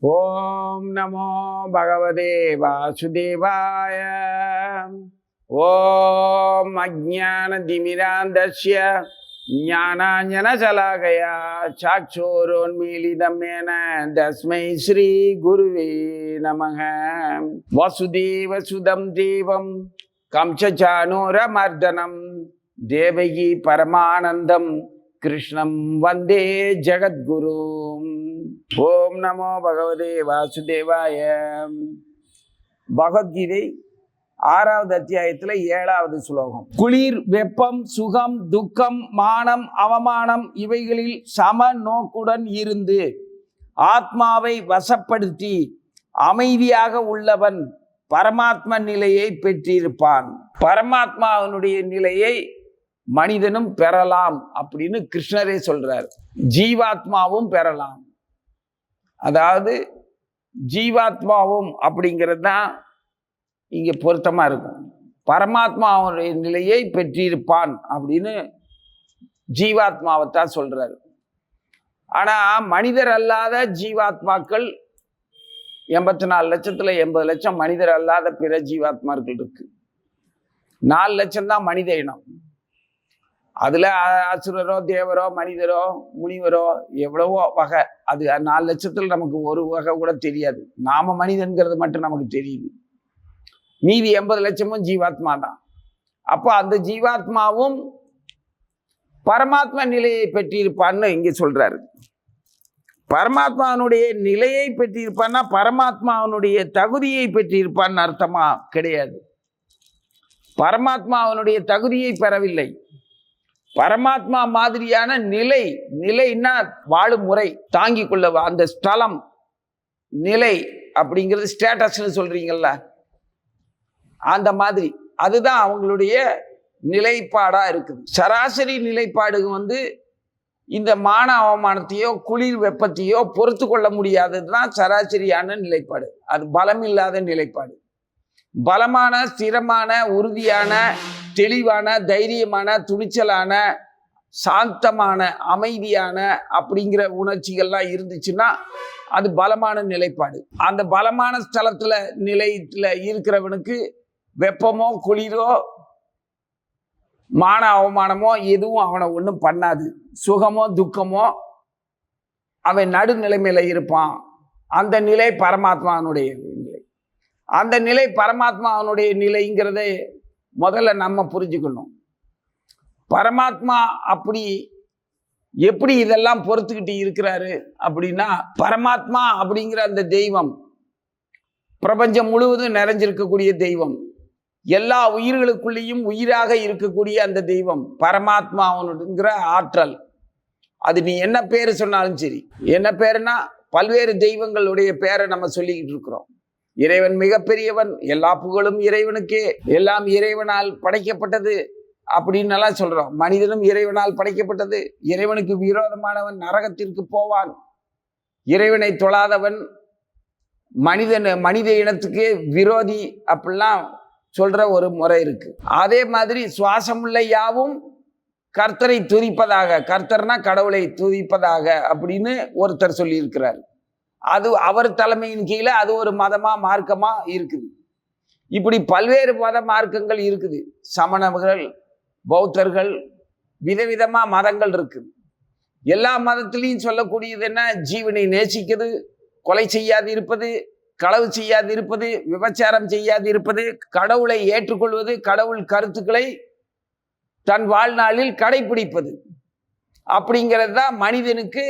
ஓம் நமோ பகவதே வாசுதேவாய. ஓம் அஜான அஜானதிமிராந்தஸ்ய ஞானாஞ்சனசலாகயா சாட்சோரோன்மீலிதமேன தஸ்மை ஸ்ரீ குருவே நமக. வசுதேவ சுதம் தேவம் கம்சச்சானூரமர்தனம் தேவகி பரமானந்தம் கிருஷ்ணம் வந்தே ஜெகத்குரும் ஓம் நமோ பகவதே வாசுதேவாய. பகவத்கீதை ஆறாவது அத்தியாயத்துல ஏழாவது ஸ்லோகம். குளிர் வெப்பம் சுகம் துக்கம் மானம் அவமானம் இவைகளில் சம நோக்குடன் இருந்து ஆத்மாவை வசப்படுத்தி அமைதியாக உள்ளவன் பரமாத்ம நிலையை பெற்றிருப்பான். பரமாத்மாவினுடைய நிலையை மனிதனும் பெறலாம் அப்படின்னு கிருஷ்ணரே சொல்றார். ஜீவாத்மாவும் பெறலாம். அதாவது ஜீவாத்மாவும் அப்படிங்கிறது தான் இங்கே பொருத்தமாக இருக்கும். பரமாத்மாவுடைய நிலையை பெற்றிருப்பான் அப்படின்னு ஜீவாத்மாவை தான் சொல்கிறார் ஆனால் மனிதர் அல்லாத ஜீவாத்மாக்கள் எண்பத்தி நாலு லட்சத்தில் எண்பது லட்சம் மனிதர் அல்லாத பிற ஜீவாத்மாக்கள் இருக்கு. நாலு லட்சம் தான் மனித இனம். அதில் அசுரரோ தேவரோ மனிதரோ முனிவரோ எவ்வளவோ வகை. அது நாலு லட்சத்தில் நமக்கு ஒரு வகை கூட தெரியாது. நாம மனிதன்கிறது மட்டும் நமக்கு தெரியுது. மீதி எண்பது லட்சமும் ஜீவாத்மா தான். அப்போ அந்த ஜீவாத்மாவும் பரமாத்மா நிலையை பெற்றிருப்பான்னு இங்கே சொல்கிறாரு பரமாத்மாவனுடைய நிலையை பெற்றிருப்பான்னா பரமாத்மாவனுடைய தகுதியை பெற்றிருப்பான்னு அர்த்தமா கிடையாது. பரமாத்மா அவனுடைய தகுதியை பெறவில்லை. பரமாத்மா மாதிரியான நிலை நிலைன்னா வாழும் முறை தாங்கிக் கொள்ள அந்த ஸ்தலம் நிலை அப்படிங்கிறது ஸ்டேட்டஸ்னு சொல்றீங்கல்ல? அந்த மாதிரி. அதுதான் அவங்களுடைய நிலைப்பாடா இருக்குது. சராசரி நிலைப்பாடு வந்து இந்த மான அவமானத்தையோ குளிர் வெப்பத்தையோ பொறுத்து கொள்ள முடியாதது தான் சராசரியான நிலைப்பாடு. அது பலம் இல்லாத நிலைப்பாடு. பலமான ஸ்திரமான உறுதியான தெளிவான தைரியமான துணிச்சலான சாந்தமான அமைதியான அப்படிங்கிற உணர்ச்சிகள்லாம் இருந்துச்சுன்னா அது பலமான நிலைப்பாடு. அந்த பலமான ஸ்தலத்தில் நிலையத்தில் இருக்கிறவனுக்கு வெப்பமோ குளிரோ மான அவமானமோ எதுவும் அவனை ஒன்றும் பண்ணாது. சுகமோ துக்கமோ அவன் நடுநிலைமையில் இருப்பான். அந்த நிலை பரமாத்மாவனுடைய நிலை அந்த நிலை பரமாத்மாவனுடைய நிலைங்கிறத முதல்ல நம்ம புரிஞ்சுக்கணும். பரமாத்மா அப்படி எப்படி இதெல்லாம் பொறுத்துக்கிட்டு இருக்கிறாரு அப்படின்னா பரமாத்மா அப்படிங்கிற அந்த தெய்வம் பிரபஞ்சம் முழுவதும் நிறைஞ்சிருக்கக்கூடிய தெய்வம் எல்லா உயிர்களுக்குள்ளேயும் உயிராக இருக்கக்கூடிய அந்த தெய்வம் பரமாத்மா அவனுங்கிற ஆற்றல். அது நீ என்ன பேர் சொன்னாலும் சரி என்ன பேருனா பல்வேறு தெய்வங்களுடைய பேரை நம்ம சொல்லிக்கிட்டு இருக்கிறோம். இறைவன் மிகப்பெரியவன். எல்லா புகழும் இறைவனுக்கே. எல்லாம் இறைவனால் படைக்கப்பட்டது அப்படின்னு எல்லாம் சொல்றோம். மனிதனும் இறைவனால் படைக்கப்பட்டது. இறைவனுக்கு விரோதமானவன் நரகத்திற்கு போவான். இறைவனை தொழாதவன் மனிதன் மனித இனத்துக்கு விரோதி அப்படிலாம் சொல்ற ஒரு முறை இருக்கு. அதே மாதிரி சுவாசமுள்ள யாவும் கர்த்தரை துதிப்பதாக கர்த்தர்னா கடவுளை துதிப்பதாக அப்படின்னு ஒருத்தர் சொல்லியிருக்கிறார். அது அவர் தலைமையின் கீழே அது ஒரு மதமா மார்க்கமா இருக்குது. இப்படி பல்வேறு மத மார்க்கங்கள் இருக்குது. சமணர்கள் பௌத்தர்கள் விதவிதமா மதங்கள் இருக்குது எல்லா மதத்திலையும் சொல்லக்கூடியது என்ன? ஜீவனை நேசிக்கிறது கொலை செய்யாது இருப்பது களவு செய்யாது இருப்பது விபச்சாரம் செய்யாது இருப்பது கடவுளை ஏற்றுக்கொள்வது கடவுள் கருத்துக்களை தன் வாழ்நாளில் கடைபிடிப்பது அப்படிங்கிறது தான் மனிதனுக்கு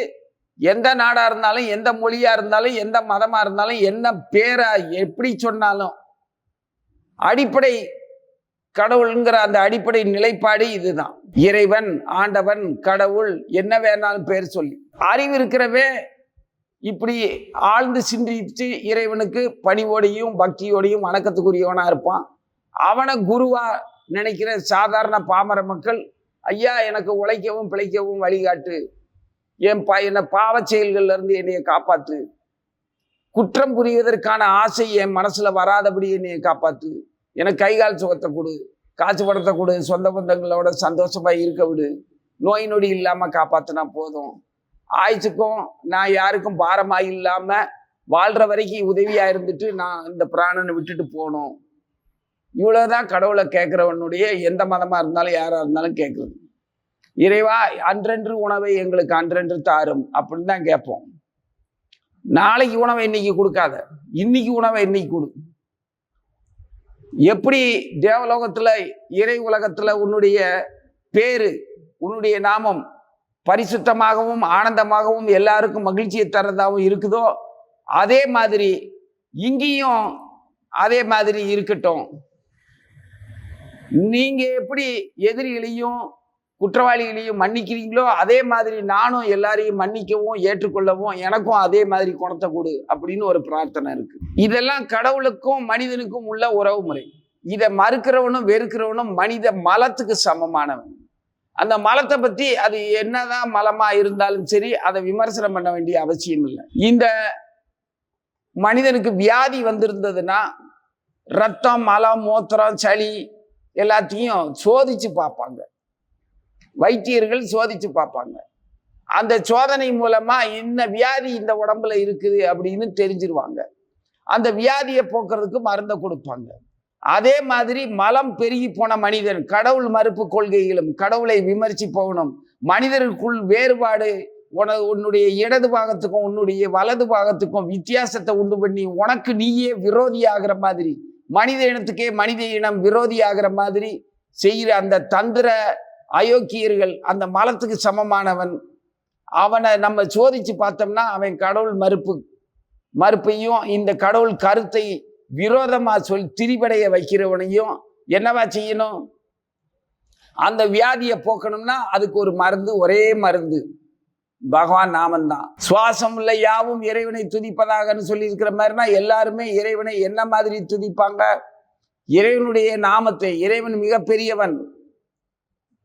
எந்த நாடாக இருந்தாலும் எந்த மொழியாக இருந்தாலும் எந்த மதமாக இருந்தாலும் என்ன பேரா எப்படி சொன்னாலும் அடிப்படை கடவுள்ங்கிற அந்த அடிப்படை நிலைப்பாடு இதுதான். இறைவன் ஆண்டவன் கடவுள் என்ன வேணாலும் பேர் சொல்லி. அறிவு இருக்கிறவே இப்படி ஆழ்ந்து சிந்திச்சு இறைவனுக்கு பணிவோடையும் பக்தியோடையும் வணக்கத்துக்குரியவனாக இருப்பான். அவனை குருவா நினைக்கிற சாதாரண பாமர மக்கள் ஐயா எனக்கு உழைக்கவும் பிழைக்கவும் வழிகாட்டு. என் ப என்னை பாவச் செயல்கள்ல இருந்து என்னைய காப்பாத்து. குற்றம் புரிவதற்கான ஆசை என் மனசுல வராதபடி என்னைய காப்பாத்து. எனக்கு கை கால் சுகத்தை கொடு காசு படத்தை கொடு சொந்த பந்தங்களோட சந்தோஷமா இருக்க விடு. நோய் நொடி இல்லாம காப்பாத்தினா போதும். ஆயுசுக்கும் நான் யாருக்கும் பாரமா இல்லாம வாழ்ற வரைக்கும் உதவியா இருந்துட்டு நான் இந்த பிராணனை விட்டுட்டு போகணும். இவ்வளவுதான் கடவுளை கேட்கிறவனுடைய எந்த மதமா இருந்தாலும் யாரா இருந்தாலும் கேட்குறது. இறைவா அன்றன்று உணவை எங்களுக்கு அன்றன்று தாரும் அப்படின்னு தான் கேட்போம். நாளைக்கு உணவை இன்னைக்கு கொடுக்காத. இன்னைக்கு உணவை இன்னைக்கு கொடு. எப்படி தேவலோகத்துல இறை உலகத்துல உன்னுடைய பேரு உன்னுடைய நாமம் பரிசுத்தமாகவும் ஆனந்தமாகவும் எல்லாருக்கும் மகிழ்ச்சியை தரதாகவும் இருக்குதோ அதே மாதிரி இங்கேயும் அதே மாதிரி இருக்கட்டும். நீங்க எப்படி எதிரிகளையும் குற்றவாளிகளையும் மன்னிக்கிறீங்களோ அதே மாதிரி நானும் எல்லாரையும் மன்னிக்கவும் ஏற்றுக்கொள்ளவும் எனக்கும் அதே மாதிரி குணத்தை கொடு அப்படின்னு ஒரு பிரார்த்தனை இருக்கு. இதெல்லாம் கடவுளுக்கும் மனிதனுக்கும் உள்ள உறவு முறை. இதை மறுக்கிறவனும் வெறுக்கிறவனும் மனித மலத்துக்கு சமமானவன். அந்த மலத்தை பத்தி அது என்னதான் மலமா இருந்தாலும் சரி அதை விமர்சனம் பண்ண வேண்டிய அவசியம் இல்லை. இந்த மனிதனுக்கு வியாதி வந்திருந்ததுன்னா ரத்தம் மலம் மூத்திரம் சளி எல்லாத்தையும் சோதிச்சு பார்ப்பாங்க. வைத்தியர்கள் சோதித்து பார்ப்பாங்க. அந்த சோதனை மூலமா என்ன வியாதி இந்த உடம்புல இருக்குது அப்படின்னு தெரிஞ்சிருவாங்க. அந்த வியாதியை போக்குறதுக்கு மருந்தை கொடுப்பாங்க. அதே மாதிரி மலம் பெருகி போன மனிதன் கடவுள் மறுப்பு கொள்கைகளும் கடவுளை விமர்சிப்பவனும் மனிதருக்குள் வேறுபாடு உன உன்னுடைய இடது பாகத்துக்கும் உன்னுடைய வலது பாகத்துக்கும் வித்தியாசத்தை உண்டு பண்ணி உனக்கு நீயே விரோதி ஆகிற மாதிரி மனித இனத்துக்கே மனித இனம் விரோதி ஆகிற மாதிரி செய்கிற அந்த தந்திர அயோக்கியர்கள் அந்த மலத்துக்கு சமமானவன். அவனை நம்ம சோதிச்சு பார்த்தோம்னா அவன் கடவுள் மறுப்பு. மறுப்பையும் இந்த கடவுள் கருத்தை விரோதமாக சொல் திரிபடைய வைக்கிறவனையும் என்னவா செய்யணும்? அந்த வியாதியை போக்கணும்னா அதுக்கு ஒரு மருந்து ஒரே மருந்து. பகவான் நாமந்தான். சுவாசம் உள்ள யாவும் இறைவனை துதிப்பதாகன்னு சொல்லியிருக்கிற மாதிரினா எல்லாருமே இறைவனை என்ன மாதிரி துதிப்பாங்க? இறைவனுடைய நாமத்தை இறைவன் மிகப்பெரியவன்.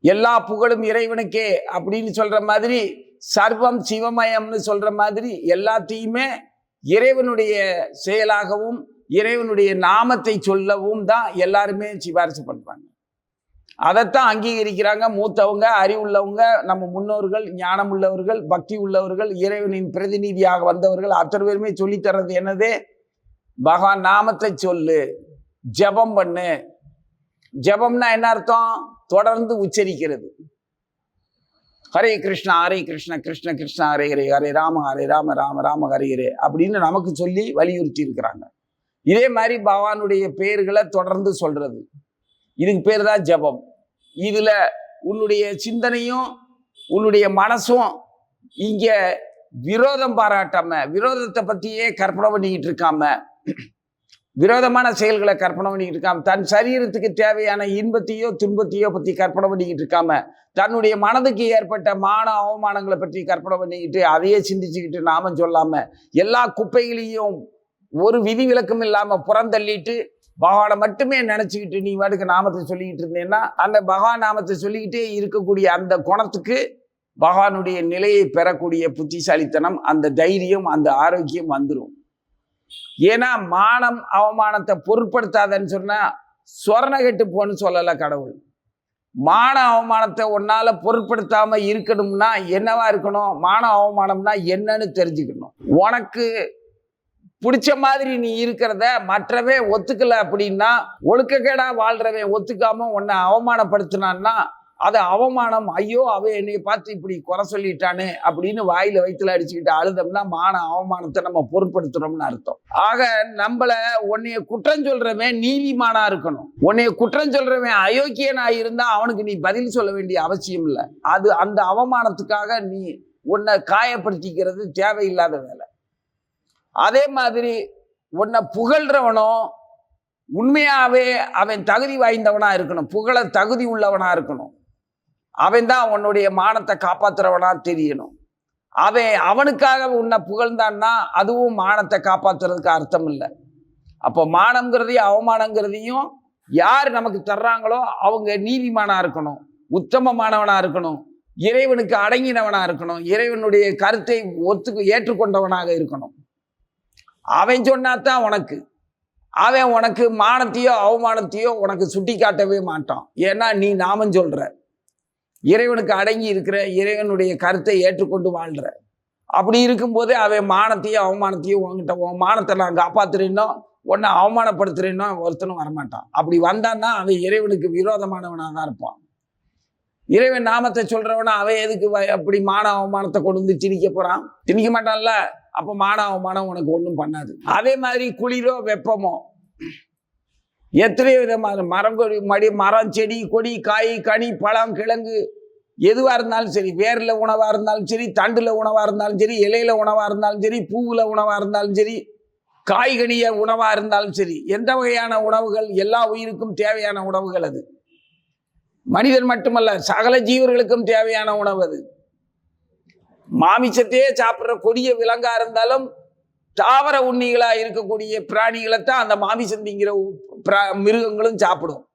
எல்லா புகழும் இறைவனுக்கே அப்படின்னு சொல்ற மாதிரி சர்வம் சிவமயம்னு சொல்ற மாதிரி எல்லாத்தையுமே இறைவனுடைய செயலாகவும் இறைவனுடைய நாமத்தை சொல்லவும் தான் எல்லாருமே சிபாரிசு பண்றாங்க. அதைத்தான் அங்கீகரிக்கிறாங்க. மூத்தவங்க அறிவுள்ளவங்க நம்ம முன்னோர்கள் ஞானம் உள்ளவர்கள் பக்தி உள்ளவர்கள் இறைவனின் பிரதிநிதியாக வந்தவர்கள் அத்தனை பேருமே சொல்லித் தர்றது என்னது? பகவான் நாமத்தை சொல்லு ஜெபம் பண்ணு ஜெபம்னா என்ன அர்த்தம்? தொடர்ந்து உச்சரிக்கிறது. ஹரே கிருஷ்ணா ஹரே கிருஷ்ண கிருஷ்ண கிருஷ்ண ஹரே ஹரே ஹரே ராம ஹரே ராம ராம ராம ஹரே ஹரே அப்படின்னு நமக்கு சொல்லி வலியுறுத்தி இருக்கிறாங்க. இதே மாதிரி பகவானுடைய பெயர்களை தொடர்ந்து சொல்றது. இதுக்கு பேர் தான் ஜெபம். இதுல உன்னுடைய சிந்தனையும் உன்னுடைய மனசும் இங்க விரோதம் பாராட்டாம விரோதத்தை பத்தியே கற்பனை பண்ணிக்கிட்டு இருக்காம விரோதமான செயல்களை கற்பனை பண்ணிக்கிட்டு இருக்காம தன் சரீரத்துக்கு தேவையான இன்பத்தையோ துன்பத்தையோ பற்றி கற்பனை பண்ணிக்கிட்டு இருக்காம தன்னுடைய மனதுக்கு ஏற்பட்ட மான அவமானங்களை பற்றி கற்பனை பண்ணிக்கிட்டு அதையே சிந்திச்சுக்கிட்டு நாமம் சொல்லாமல் எல்லா குப்பைகளையும் ஒரு விதி விலக்கம் இல்லாமல் புறந்தள்ளிட்டு பகவானை மட்டுமே நினச்சிக்கிட்டு நீ வாட்டுக்கு நாமத்தை சொல்லிக்கிட்டு இருந்தேன்னா அந்த பகவான் நாமத்தை சொல்லிக்கிட்டே இருக்கக்கூடிய அந்த குணத்துக்கு பகவானுடைய நிலையை பெறக்கூடிய புத்திசாலித்தனம் அந்த தைரியம் அந்த ஆரோக்கியம் வந்துடும் ஏன்னா மானம் அவமானத்தை பொருட்படுத்தாதன்னு சொன்னா சொரண கெட்டு போன்னு சொல்லலை கடவுள். மான அவமானத்தை உன்னால பொருட்படுத்தாம இருக்கணும்னா என்னவா இருக்கணும்? மான அவமானம்னா என்னன்னு தெரிஞ்சுக்கணும். உனக்கு பிடிச்ச மாதிரி நீ இருக்கிறத மற்றவே ஒத்துக்கல அப்படின்னா ஒழுக்கக்கேடா வாழ்றவன் ஒத்துக்காம உன்னை அவமானப்படுத்தினான்னா அதை அவமானம் ஐயோ அவன் என்னை பார்த்து இப்படி குறை சொல்லிட்டானே அப்படின்னு வாயில வயிற்றுல அடிச்சுக்கிட்டு அழுதோம்னா மான அவமானத்தை நம்ம பொருட்படுத்துறோம்னு அர்த்தம். ஆக நம்மள உன்னைய குற்றம் சொல்றவன் நீதிமானா இருக்கணும். உன்னைய குற்றம் சொல்றவன் அயோக்கியனா இருந்தா அவனுக்கு நீ பதில் சொல்ல வேண்டிய அவசியம் இல்லை. அது அந்த அவமானத்துக்காக நீ உன்னை காயப்படுத்திக்கிறது தேவையில்லாத வேலை. அதே மாதிரி உன்னை புகழ்றவனோ உண்மையாகவே அவன் தகுதி வாய்ந்தவனாக இருக்கணும். புகழ தகுதி உள்ளவனாக இருக்கணும். அவன் தான் உன்னுடைய மானத்தை காப்பாத்துறவனா தெரியணும். அவன் அவனுக்காக உன்னை புகழ்ந்தான்னா அதுவும் மானத்தை காப்பாத்துறதுக்கு அர்த்தம் இல்லை. அப்போ மானங்கிறதையும் அவமானங்கிறதையும் யார் நமக்கு தர்றாங்களோ அவங்க நீதிமானா இருக்கணும் உத்தமமானவனா இருக்கணும் இறைவனுக்கு அடங்கினவனா இருக்கணும் இறைவனுடைய கருத்தை ஒத்துக்கு ஏற்றுக்கொண்டவனாக இருக்கணும். அவன் சொன்னாதான் உனக்கு. அவன் உனக்கு மானத்தையோ அவமானத்தையோ உனக்கு சுட்டி காட்டவே மாட்டான். ஏன்னா நீ நாமம் சொல்ற. இறைவனுக்கு அடங்கி இருக்கிற இறைவனுடைய கருத்தை ஏற்றுக்கொண்டு வாழ்கிற அப்படி இருக்கும்போதே அவன் மானத்தையும் அவமானத்தையும் உன்கிட்ட உன் மானத்தை நான் காப்பாத்துறேன்னோ உன்னை அவமானப்படுத்துறேன்னோ ஒருத்தனும் வரமாட்டான். அப்படி வந்தான்னா அவன் இறைவனுக்கு விரோதமானவனாக தான் இருப்பான். இறைவன் நாமத்தை சொல்கிறவனா அவன் எதுக்கு வ- அப்படி மான அவமானத்தை கொண்டு வந்து திணிக்க போகிறான் திணிக்க மாட்டான்ல. அப்போ மான அவமானம் உனக்கு ஒன்றும் பண்ணாது. அதே மாதிரி குளிரோ வெப்பமோ எத்தனை விதமான மரம் கொடி மடி மரம் செடி கொடி காய் கனி பழம் கிழங்கு எதுவாக இருந்தாலும் சரி வேரில் உணவாக இருந்தாலும் சரி தண்டில் உணவாக இருந்தாலும் சரி இலையில உணவாக இருந்தாலும் சரி பூவில் உணவாக இருந்தாலும் சரி காய்கனிய உணவாக இருந்தாலும் சரி எந்த வகையான உணவுகள் எல்லா உயிருக்கும் தேவையான உணவுகள் அது. மனிதன் மட்டுமல்ல சகல ஜீவர்களுக்கும் தேவையான உணவு அது. மாமிசத்தையே சாப்பிட்ற கொடிய விலங்காக இருந்தாலும் தாவர உண்ணிகளாக இருக்கக்கூடிய பிராணிகளை தான் அந்த மாமிசம் திங்கிற பிரா- மிருகங்களும் சாப்பிடும்.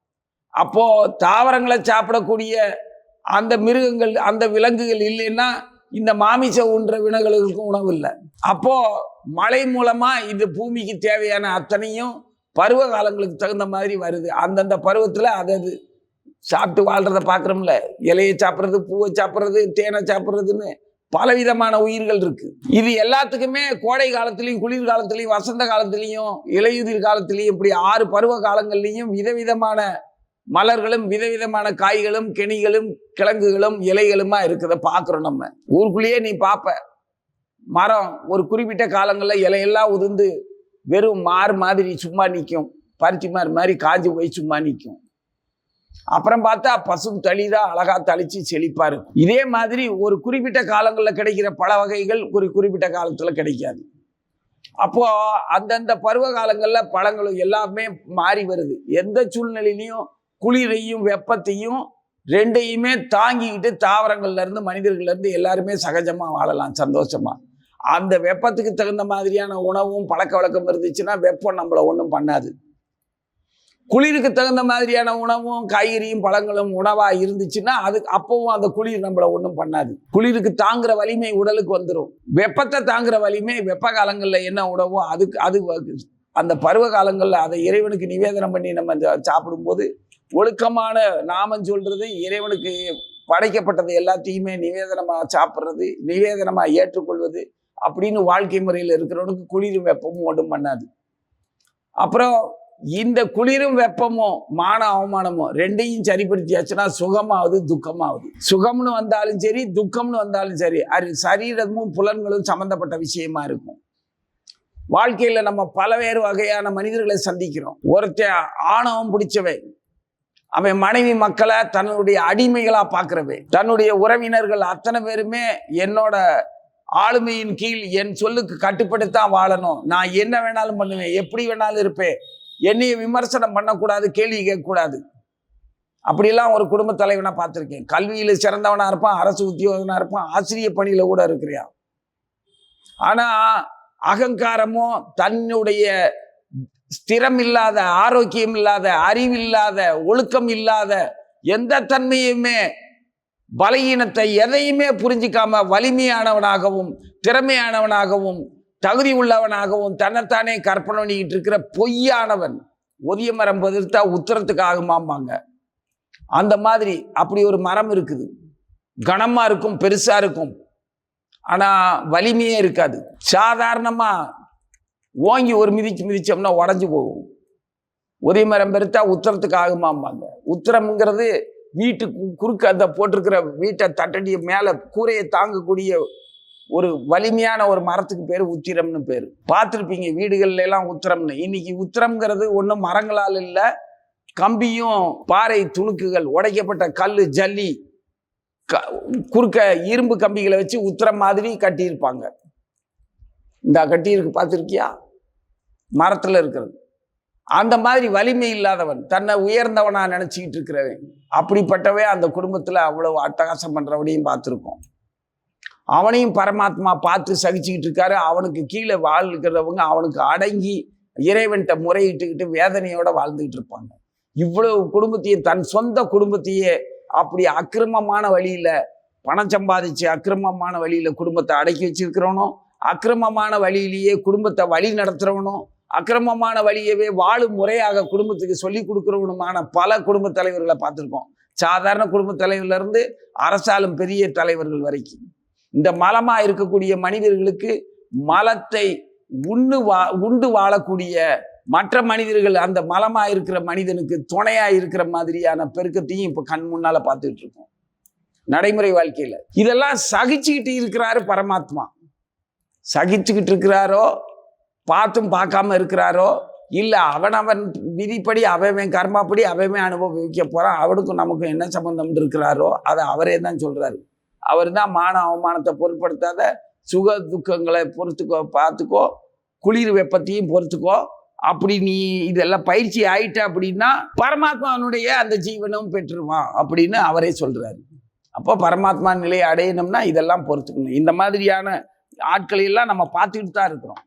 அப்போ தாவரங்களை சாப்பிடக்கூடிய அந்த மிருகங்கள் அந்த விலங்குகள் இல்லைன்னா இந்த மாமிச உண்ற விலங்குகளுக்கும் உணவு இல்லை. அப்போ மழை மூலமா இந்த பூமிக்கு தேவையான அத்தனையும் பருவ காலங்களுக்கு தகுந்த மாதிரி வருது. அந்தந்த பருவத்துல அதது சாப்பிட்டு வாழ்கிறத பார்க்குறோம்ல. இலையை சாப்பிட்றது பூவை சாப்பிட்றது தேனை சாப்பிட்றதுன்னு பலவிதமான உயிர்கள் இருக்கு. இது எல்லாத்துக்குமே கோடை காலத்திலையும் குளிர் காலத்துலேயும் வசந்த காலத்திலையும் இலையுதிர் காலத்துலேயும் இப்படி ஆறு பருவ காலங்கள்லையும் விதவிதமான மலர்களும் விதவிதமான காய்களும் கெணிகளும் கிழங்குகளும் இலைகளுமா இருக்கிறத பார்க்குறோம் நம்ம. ஊருக்குள்ளேயே நீ பார்ப்ப மரம் ஒரு குறிப்பிட்ட காலங்களில் இலையெல்லாம் உதிர்ந்து வெறும் மாறு மாதிரி சும்மா நிற்கும் பருத்தி மாறு மாதிரி காஞ்சு போய் சும்மா நிற்கும் அப்புறம் பார்த்தா பசும் தான் அழகா தளிச்சு செழிப்பாக இருக்கும். இதே மாதிரி ஒரு குறிப்பிட்ட காலங்களில் கிடைக்கிற பல வகைகள் ஒரு குறிப்பிட்ட காலத்தில் கிடைக்காது. அப்போது அந்தந்த பருவ காலங்களில் பழங்களும் எல்லாமே மாறி வருது. எந்த சூழ்நிலையிலையும் குளிரையும் வெப்பத்தையும் ரெண்டையுமே தாங்கிக்கிட்டு தாவரங்கள்லேருந்து மனிதர்கள்லேருந்து எல்லாருமே சகஜமாக வாழலாம் சந்தோஷமாக அந்த வெப்பத்துக்கு தகுந்த மாதிரியான உணவும் பழக்க வழக்கம் இருந்துச்சுன்னா வெப்பம் நம்மள ஒன்றும் பண்ணாது. குளிருக்கு தகுந்த மாதிரியான உணவும் காய்கறியும் பழங்களும் உணவாக இருந்துச்சுன்னா அது அப்பவும் அந்த குளிர் நம்மளை ஒன்றும் பண்ணாது. குளிருக்கு தாங்குற வலிமை உடலுக்கு வந்துடும் வெப்பத்தை தாங்குற வலிமை வெப்ப காலங்களில் என்ன உணவோ அதுக்கு அது அந்த பருவ காலங்களில் அதை இறைவனுக்கு நிவேதனம் பண்ணி நம்ம சாப்பிடும்போது ஒழுக்கமான நாமம் சொல்றது இறைவனுக்கு படைக்கப்பட்டது எல்லாத்தையுமே நிவேதனமாக சாப்பிட்றது நிவேதனமாக ஏற்றுக்கொள்வது அப்படின்னு வாழ்க்கை முறையில் இருக்கிறவனுக்கு குளிரும் வெப்பமும் ஒன்றும் பண்ணாது. அப்புறம் இந்த குளிரும் வெப்பமும் மான அவமானமும் ரெண்டையும் சரிப்படுத்தியாச்சுன்னா சுகமாவது துக்கமாவது. சுகம்னு வந்தாலும் சரி துக்கம்னு வந்தாலும் சரி அது சரீரமும் புலன்களும் சம்பந்தப்பட்ட விஷயமா இருக்கும். வாழ்க்கையில் நம்ம பலவேறு வகையான மனிதர்களை சந்திக்கிறோம். ஒருத்தன் ஆணவம் பிடிச்சவன் அவன் மனைவி மக்களை தன்னுடைய அடிமைகளா பார்க்கிறவன் தன்னுடைய உறவினர்கள் அத்தனை பேருமே என்னோட ஆளுமையின் கீழ் என் சொல்லுக்கு கட்டுப்படுத்தான் வாழணும். நான் என்ன வேணாலும் பண்ணுவேன் எப்படி வேணாலும் இருப்பேன். என்னைய விமர்சனம் பண்ணக்கூடாது கேள்வி கேட்கக்கூடாது. அப்படிலாம் ஒரு குடும்ப தலைவனாக பார்த்துருக்கேன். கல்வியில் சிறந்தவனாக இருப்பான் அரசு உத்தியோகனாக இருப்பான் ஆசிரிய பணியில் கூட இருக்கிறியா? ஆனால் அகங்காரமோ தன்னுடைய ஸ்திரம் இல்லாத ஆரோக்கியம் இல்லாத அறிவில்லாத ஒழுக்கம் இல்லாத எந்த தன்மையுமே பலகீனத்தை எதையுமே புரிஞ்சிக்காம வலிமையானவனாகவும் திறமையானவனாகவும் தகுதி உள்ளவனாகவும் தன்னைத்தானே கற்பனை பண்ணிக்கிட்டு இருக்கிற பொய்யானவன் ஒதிய மரம் பதிர்த்தா உத்தரத்துக்கு ஆகுமாம்பாங்க. அந்த மாதிரி அப்படி ஒரு மரம் இருக்குது. கனமா இருக்கும் பெருசா இருக்கும். ஆனா வலிமையே இருக்காது. சாதாரணமா ஓங்கி ஒரு மிதிச்சு மிதிச்சோம்னா உடஞ்சு போகும். ஒரே மரம் பெருத்தா உத்தரத்துக்கு ஆகுமாம்பாங்க. உத்தரம்ங்கிறது வீட்டுக்கு குறுக்க அந்த போட்டிருக்கிற வீட்டை தட்டடிய மேலே கூரையை தாங்கக்கூடிய ஒரு வலிமையான ஒரு மரத்துக்கு பேர் உத்திரம்னு பேர். பார்த்துருப்பீங்க வீடுகள்ல எல்லாம் உத்திரம்னு. இன்னைக்கு உத்திரம்ங்கிறது ஒன்றும் மரங்களால் இல்லை. கம்பியும் பாறை துணுக்குகள் உடைக்கப்பட்ட கல் ஜல்லி க குறுக்க இரும்பு கம்பிகளை வச்சு உத்திரம் மாதிரி கட்டியிருப்பாங்க. இந்த கட்டியிருக்கு பார்த்துருக்கியா? மரத்தில் இருக்கிறது. அந்த மாதிரி வலிமை இல்லாதவன் தன்னை உயர்ந்தவனாக நினச்சிக்கிட்டு இருக்கிறவன் அப்படிப்பட்டவே அந்த குடும்பத்தில் அவ்வளோ அட்டகாசம் பண்ணுறவனையும் பார்த்துருக்கோம். அவனையும் பரமாத்மா பார்த்து சகிச்சுக்கிட்டு இருக்காரு. அவனுக்கு கீழே வாழ்கிறவங்க அவனுக்கு அடங்கி இறைவன்கிட்ட முறையிட்டுக்கிட்டு வேதனையோட வாழ்ந்துகிட்டு இருப்பாங்க. இவ்வளவு குடும்பத்தையே தன் சொந்த குடும்பத்தையே அப்படி அக்கிரமமான வழியில பணம் சம்பாதிச்சு அக்கிரமமான வழியில குடும்பத்தை அடக்கி வச்சிருக்கிறவனும் அக்கிரமமான வழியிலேயே குடும்பத்தை வழி நடத்துறவனும் அக்கிரமமான வழியவே வாழும் முறையாக குடும்பத்துக்கு சொல்லி கொடுக்குறவனுமான பல குடும்ப தலைவர்களை பார்த்துருக்கோம். சாதாரண குடும்ப தலைவர்ல இருந்து அரசாலும் பெரிய தலைவர்கள் வரைக்கும். இந்த மலமாக இருக்கக்கூடிய மனிதர்களுக்கு மலத்தை உண்ணு வா உண்டு வாழக்கூடிய மற்ற மனிதர்கள் அந்த மலமாக இருக்கிற மனிதனுக்கு துணையாக இருக்கிற மாதிரியான பெருக்கத்தையும் இப்போ கண் முன்னால் பார்த்துட்டு இருக்கோம். நடைமுறை வாழ்க்கையில். இதெல்லாம் சகிச்சுக்கிட்டு இருக்கிறாரு பரமாத்மா. சகிச்சுக்கிட்டு இருக்கிறாரோ? பார்த்தும் பார்க்காம இருக்கிறாரோ? இல்லை அவனவன் விதிப்படி அவன் கர்மாப்படி அவன் அனுபவிக்க போகிறான் அவனுக்கும் நமக்கும் என்ன சம்மந்தம் இருக்கிறாரோ அதை அவரே தான் சொல்கிறாரு அவர் தான் மான அவமானத்தை பொருட்படுத்தாத சுக துக்கங்களை பொறுத்துக்கோ பார்த்துக்கோ குளிர் வெப்பத்தையும் பொறுத்துக்கோ அப்படி நீ இதெல்லாம் பயிற்சி ஆயிட்ட அப்படின்னா பரமாத்மாவனுடைய அந்த ஜீவனும் பெற்றுருவான் அப்படின்னு அவரே சொல்கிறாரு அப்போ பரமாத்மா நிலையை அடையணும்னா இதெல்லாம் பொறுத்துக்கணும். இந்த மாதிரியான ஆட்களை எல்லாம் நம்ம பார்த்துக்கிட்டு தான் இருக்கிறோம்.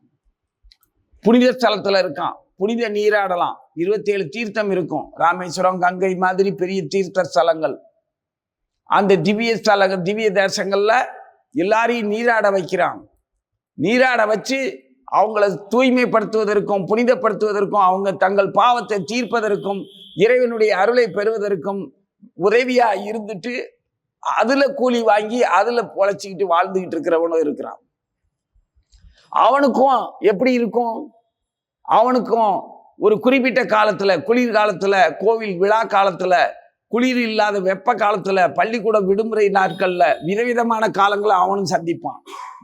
புனித ஸ்தலத்தில் இருக்கான். புனித நீராடலாம். இருபத்தேழு தீர்த்தம் இருக்கும். ராமேஸ்வரம் கங்கை மாதிரி பெரிய தீர்த்த ஸ்தலங்கள். அந்த திவ்ய ஸ்தலங்கள் திவ்ய தேசங்களில் எல்லாரையும் நீராட வைக்கிறான். நீராட வச்சு அவங்கள தூய்மைப்படுத்துவதற்கும் புனிதப்படுத்துவதற்கும் அவங்க தங்கள் பாவத்தை தீர்ப்பதற்கும் இறைவனுடைய அருளை பெறுவதற்கும் உதவியாக இருந்துட்டு அதில் கூலி வாங்கி அதில் பொழைச்சிக்கிட்டு வாழ்ந்துக்கிட்டு இருக்கிறவனும் இருக்கிறான். அவனுக்கும் எப்படி இருக்கும்? அவனுக்கும் ஒரு குறிப்பிட்ட காலத்தில் குளிர் காலத்தில் கோவில் விழா காலத்தில் குளிர் இல்லாத வெப்ப காலத்தில் பள்ளிக்கூட விடுமுறை நாட்களில் விதவிதமான காலங்களை அவனும் சந்திப்பான்.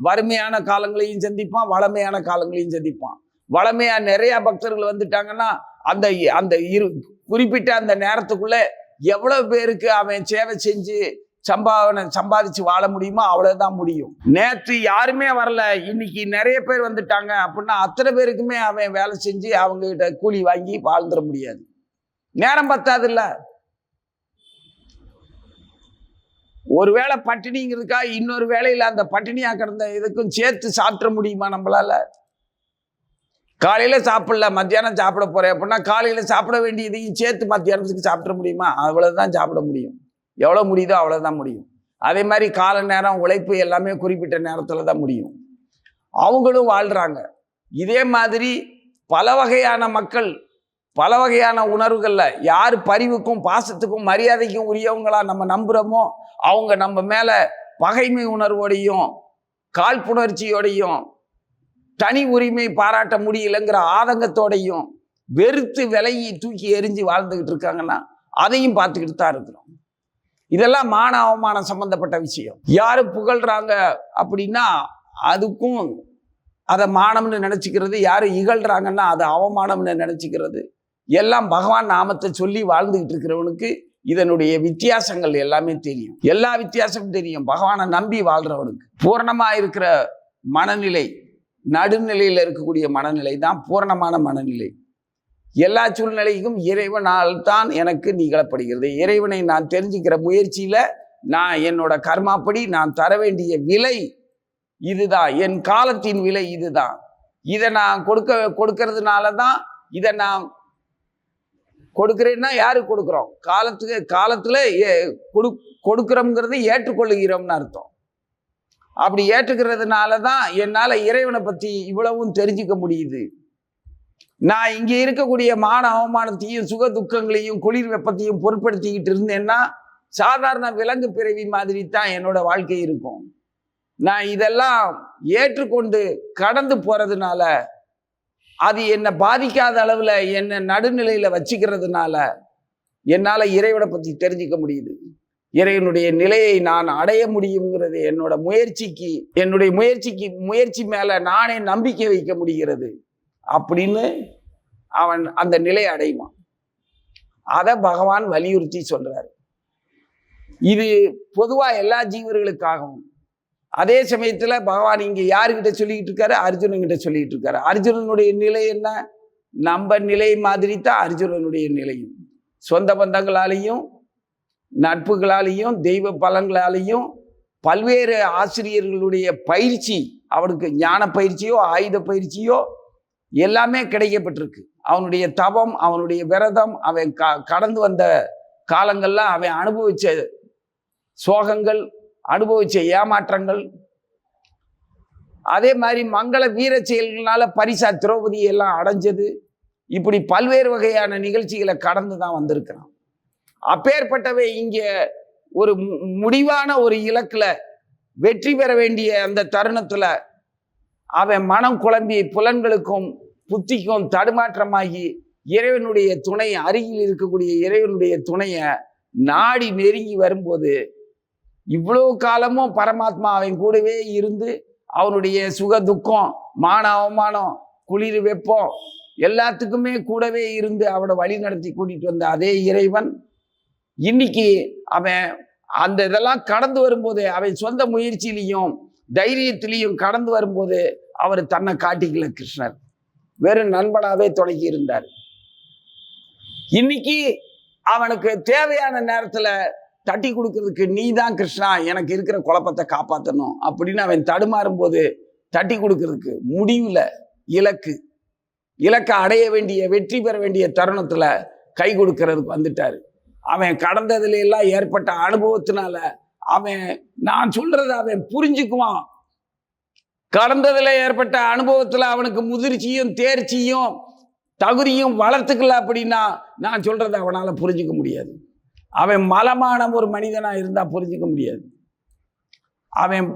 வறுமையான காலங்களையும் சந்திப்பான் வளமையான காலங்களையும் சந்திப்பான். வளமையாக நிறையா பக்தர்கள் வந்துட்டாங்கன்னா அந்த அந்த இரு குறிப்பிட்ட அந்த நேரத்துக்குள்ளே எவ்வளோ பேருக்கு அவன் சேவை செஞ்சு சம்பாவனை சம்பாதிச்சு வாழ முடியுமோ அவ்வளோதான் முடியும். நேற்று யாருமே வரல. இன்னைக்கு நிறைய பேர் வந்துட்டாங்க அப்படின்னா அத்தனை பேருக்குமே அவன் வேலை செஞ்சு அவங்க கிட்ட கூலி வாங்கி வாழ்ந்துட முடியாது. நேரம் பத்தாதுல்ல. ஒருவேளை பட்டினிங்கிறதுக்கா இன்னொரு வேலையில் அந்த பட்டினியாக கிடந்த இதுக்கும் சேர்த்து சாப்பிட முடியுமா நம்மளால? காலையில் சாப்பிடல மத்தியானம் சாப்பிட போகிறேன் அப்படின்னா காலையில் சாப்பிட வேண்டியதையும் சேர்த்து மத்தியானத்துக்கு சாப்பிட முடியுமா? அவ்வளோதான் சாப்பிட முடியும். எவ்வளோ முடியுதோ அவ்வளோதான் முடியும். அதே மாதிரி கால நேரம் உழைப்பு எல்லாமே குறிப்பிட்ட நேரத்தில் தான் முடியும். அவங்களும் வாழ்கிறாங்க இதே மாதிரி பல வகையான மக்கள் பல வகையான உணர்வுகளில் யார் பரிவுக்கும் பாசத்துக்கும் மரியாதைக்கும் உரியவங்களா நம்ம நம்புகிறோமோ அவங்க நம்ம மேலே பகைமை உணர்வோடையும் காழ்ப்புணர்ச்சியோடையும் தனி உரிமை பாராட்ட முடியலங்கிற ஆதங்கத்தோடையும் வெறுத்து விலையை தூக்கி எரிஞ்சு வாழ்ந்துக்கிட்டு இருக்காங்கன்னா அதையும் பார்த்துக்கிட்டு தான் இருக்கிறோம். இதெல்லாம் மான அவமானம் சம்பந்தப்பட்ட விஷயம். யார் புகழ்றாங்க அப்படின்னா அதுக்கும் அதை மானம்னு நினச்சிக்கிறது யார் இகழ்கிறாங்கன்னா அதை அவமானம்னு நினச்சிக்கிறது எல்லாம் பகவான் நாமத்தை சொல்லி வாழ்ந்துகிட்டு இருக்கிறவனுக்கு இதனுடைய வித்தியாசங்கள் எல்லாமே தெரியும். எல்லா வித்தியாசமும் தெரியும். பகவானை நம்பி வாழ்றவனுக்கு. பூரணமாக இருக்கிற மனநிலை நடுநிலையில் இருக்கக்கூடிய மனநிலை தான் பூரணமான மனநிலை. எல்லா சூழ்நிலைக்கும் இறைவனால் தான் எனக்கு நிகழப்படுகிறது. இறைவனை நான் தெரிஞ்சுக்கிற முயற்சியில நான் என்னோட கர்மாப்படி நான் தர வேண்டிய விலை இதுதான். என் காலத்தின் விலை இதுதான். இதை நான் கொடுக்க கொடுக்கறதுனால தான் இதை நான் கொடுக்குறேன்னா யாருக்கு கொடுக்குறோம்? காலத்துக்கு காலத்தில் ஏ- கொடு கொடுக்குறோங்கிறது ஏற்றுக்கொள்ளுகிறோம்னு அர்த்தம். அப்படி ஏற்றுக்கிறதுனால தான் என்னால் இறைவனை பற்றி இவ்வளவும் தெரிஞ்சுக்க முடியுது. நான் இங்கே இருக்கக்கூடிய மான அவமானத்தையும் சுக துக்கங்களையும் குளிர் வெப்பத்தையும் பொருட்படுத்திக்கிட்டு இருந்தேன்னா சாதாரண விலங்கு பிறவி மாதிரி தான் என்னோட வாழ்க்கை இருக்கும். நான் இதெல்லாம் ஏற்றுக்கொண்டு கடந்து போகிறதுனால அது என்னை பாதிக்காத அளவில் என்னை நடுநிலையில் வச்சுக்கிறதுனால என்னால் இறைவனை பற்றி தெரிஞ்சுக்க முடியுது. இறைவனுடைய நிலையை நான் அடைய முடியுங்கிறது என்னோட முயற்சிக்கு என்னுடைய முயற்சிக்கு முயற்சி மேலே நானே நம்பிக்கை வைக்க முடிகிறது அப்படின்னு அவன் அந்த நிலை அடைவான். அதை பகவான் வலியுறுத்தி சொல்றாரு. இது பொதுவாக எல்லா ஜீவர்களுக்காகவும் அதே சமயத்தில் பகவான் இங்கே யாருக்கிட்ட சொல்லிக்கிட்டு இருக்காரு அர்ஜுனன் சொல்லிக்கிட்டு இருக்காரு அர்ஜுனனுடைய நிலை என்ன? நம்ம நிலை மாதிரி தான் அர்ஜுனனுடைய நிலையும். சொந்த பந்தங்களாலேயும் நட்புகளாலையும் தெய்வ பலன்களாலையும் பல்வேறு ஆசிரியர்களுடைய பயிற்சி அவனுக்கு ஞான பயிற்சியோ ஆயுத பயிற்சியோ எல்லாமே கிடைக்கப்பட்டிருக்கு. அவனுடைய தவம் அவனுடைய விரதம் அவன் க கடந்து வந்த காலங்கள்லாம் அவன் அனுபவித்த சோகங்கள் அனுபவிச்ச ஏமாற்றங்கள். அதே மாதிரி மங்கள வீர செயல்களால் பரிசா திரௌபதி எல்லாம் அடைஞ்சது. இப்படி பல்வேறு வகையான நிகழ்ச்சிகளை கடந்து தான் வந்திருக்கிறான். அப்பேற்பட்டவை இங்கே ஒரு மு- முடிவான ஒரு இலக்கில் வெற்றி பெற வேண்டிய அந்த தருணத்தில் அவன் மனம் குழம்பி புலன்களுக்கும் புத்திக்கும் தடுமாற்றமாகி இறைவனுடைய துணை அருகில் இருக்கக்கூடிய இறைவனுடைய துணையை நாடி நெருங்கி வரும்போது இவ்வளோ காலமும் பரமாத்மா அவன் கூடவே இருந்து அவனுடைய சுக துக்கம் மான அவமானம் குளிர் வெப்பம் எல்லாத்துக்குமே கூடவே இருந்து அவனை வழி நடத்தி கூட்டிகிட்டு வந்த அதே இறைவன் இன்னைக்கு அவன் அந்த இதெல்லாம் கடந்து வரும்போது அவன் சொந்த முயற்சியிலையும் தைரியத்திலையும் கடந்து வரும்போது அவர் தன்னை காட்டிக்கல கிருஷ்ணர். வெறும் நண்பனாகவே தொடங்கி இருந்தார். இன்னைக்கு அவனுக்கு தேவையான நேரத்தில் தட்டி கொடுக்கறதுக்கு நீ தான் கிருஷ்ணா எனக்கு இருக்கிற குழப்பத்தை காப்பாற்றணும் அப்படின்னு அவன் தடுமாறும் போது தட்டி கொடுக்கறதுக்கு முடிவில் இலக்கு. இலக்கை அடைய வேண்டிய வெற்றி பெற வேண்டிய தருணத்தில் கை கொடுக்கறதுக்கு வந்துட்டார். அவன் கடந்ததுல எல்லாம் ஏற்பட்ட அனுபவத்தினால அவன் நான் சொல்றத அவன் புரிஞ்சுக்குவான். கடந்ததுல ஏற்பட்ட அனுபவத்துல அவனுக்கு முதிர்ச்சியும் தேர்ச்சியும் தகுதியும் வளர்த்துக்கல அப்படின்னா நான் சொல்றதை அவனால புரிஞ்சுக்க முடியாது. அவன் மலமான ஒரு மனிதனா இருந்தா புரிஞ்சுக்க முடியாது. அவன்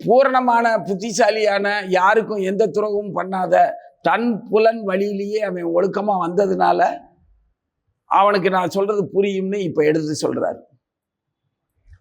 பூரணமான புத்திசாலியான யாருக்கும் எந்த துறவும் பண்ணாத தன் புலன் வழியிலேயே அவன் ஒழுக்கமா வந்ததுனால அவனுக்கு நான் சொல்றது புரியும்னு இப்ப எடுத்து சொல்றாரு.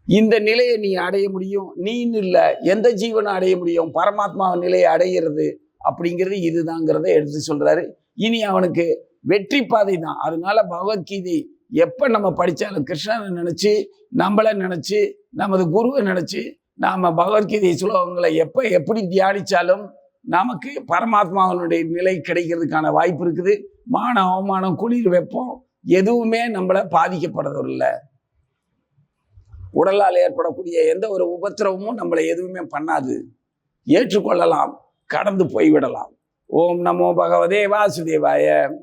இந்த நிலையை நீ அடைய முடியும். நீன்னு இல்லை எந்த ஜீவனை அடைய முடியும். பரமாத்மா நிலையை அடைகிறது அப்படிங்கிறது இதுதாங்கிறத எடுத்து சொல்றாரு. இனி அவனுக்கு வெற்றி பாதை தான் அதனால பகவத்கீதை எப்போ நம்ம படித்தாலும் கிருஷ்ணனை நினச்சி நம்மளை நினச்சி நமது குருவை நினச்சி நாம் பகவத்கீதை சுலோகங்களை எப்போ எப்படி தியானித்தாலும் நமக்கு பரமாத்மாவனுடைய நிலை கிடைக்கிறதுக்கான வாய்ப்பு இருக்குது. மான அவமானம் குளிர் வெப்பம் எதுவுமே நம்மளை பாதிக்கப்படுறதில்லை. உடலால் ஏற்படக்கூடிய எந்த ஒரு உபத்திரவமும் நம்மளை எதுவுமே பண்ணாது. ஏற்றுக்கொள்ளலாம் கடந்து போய்விடலாம். ஓம் நமோ பகவதே வாசுதேவாய.